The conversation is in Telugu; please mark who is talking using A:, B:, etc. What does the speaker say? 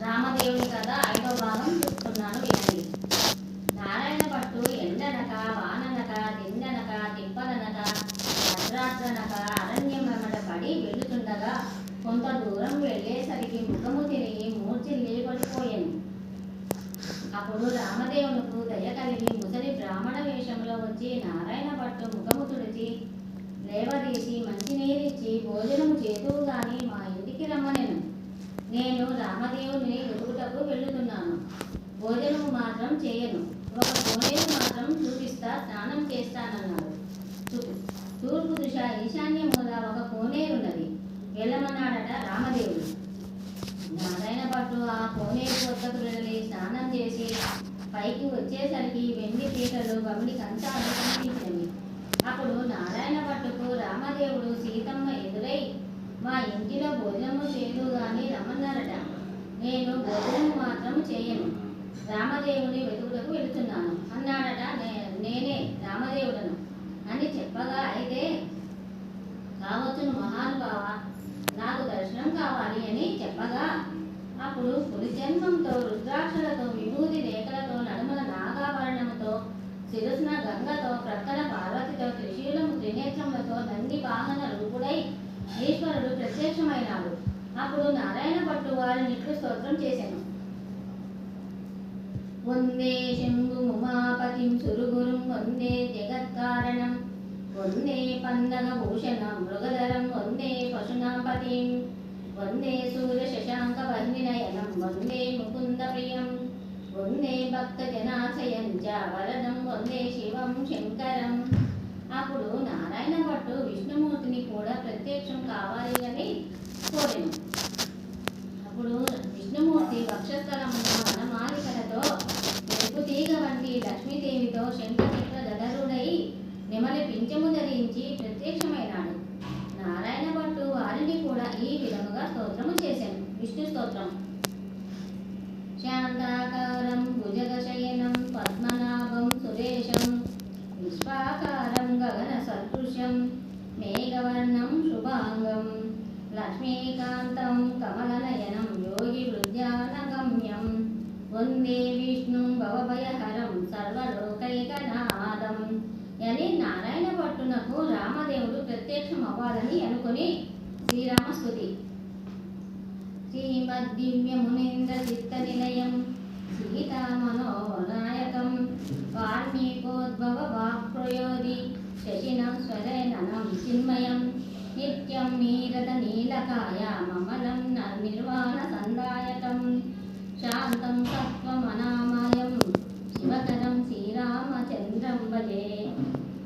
A: రామదేవుని కథ ఐదో భాగం చూస్తున్నాను వినండి. నారాయణ పట్టు ఎండనక వాననక తిండనక తిప్పదనక భద్రాద్రనక అరణ్యం వెంబడ పడి వెళుతుండగా కొంత దూరం వెళ్ళేసరికి ముఖము తిరిగి మూర్ఛిల్లి పడిపోయాను అప్పుడు రామదేవునికి దయ కలిగి ముసలి బ్రాహ్మణ వేషంలో వచ్చి నారాయణ పట్టు ముఖము తుడిచి నేను రామదేవుని వెతుకుటకు వెళ్ళుతున్నాను. భోజనము మాత్రం చేయను. ఒక కోనేరు మాత్రం చూపిస్తా స్నానం చేస్తానన్నాడు. తూర్పు దిశ ఈశాన్య మూల ఒక కోనేరున్నది వెళ్ళమన్నాడట రామదేవుడు. నారాయణ పట్టు ఆ కోనేరు వద్దకు వెళ్ళి స్నానం చేసి పైకి వచ్చేసరికి వెండి పీటలు బమిడి కంచాలు కనిపించాయి అప్పుడు నారాయణ పట్టుకు రామదేవుడు సీతమ్మ ఎదురై మా ఇంటిలో భోజనము చేయదు గాని రమ్మన్నారట నేను భోజనము మాత్రం చేయను రామదేవుని వెతుకులకు వెళుతున్నాను. అన్నాడట "నే- నేనే రామదేవుడను. అని చెప్పగా అయితే కావచ్చును మహానుభావ నాకు దర్శనం కావాలి అని చెప్పగా అప్పుడు పులి జన్మంతో రుద్రాక్షలతో విభూతి రేఖలతో నడుమల నాగాభరణముతో శిరస్న గంగతో ప్రక్కన పార్వతితో త్రిశూలము త్రినేత్రములతో నంది వాహన రూపుడై ఈశ్వరుడు ప్రత్యక్షమైనాడు. అప్పుడు నారాయణ పట్టు వారిని ఇట్లు స్తోత్రం చేశాను. వందే శంభు ఉమాపతిం సురుగురుం వందే జగత్కారణం వందే పందగ భూషణం మృగధరం వందే పశునాపతిం వందే సూర్య శశాంక వర్ణినయనం వందే ముకుంద ప్రియం వందే భక్త శంఖచక్ర గదరుడై నెమలి పింఛము ధరించి ప్రత్యక్షమైనాడు. నారాయణ భట్టు వారిని కూడా ఈ విధముగా స్తోత్రము చేశాను విష్ణు స్తోత్రం. శాంతాకారం భుజగశయనం పద్మనాభం సురేశం విశ్వాకారం గగన సదృశ్యం మేఘవర్ణం శుభాంగం లక్ష్మీకాంతం కమలనయనం యోగి వృద్ధ్యానగమ్యం వందే విష్ణుం భవభయ నారాయణ భట్టునకు రామదేవుడు ప్రత్యక్షం అవ్వాలని అనుకుని శ్రీరామ శ్రీరామస్తుతి శ్రీమద్దివ్యమునింద్ర చిత్త నిలయం సీతామనోనాయకం వాల్మీకోద్భవ వాక్ప్రయోధి శశినం స్వరయనం చిన్మయం నిత్యం నీరద నీలకాయ మమలం నిర్వాణ సందాయకం శాంతం సత్వమనామాయం శివతరం శ్రీరామచంద్రం భజే.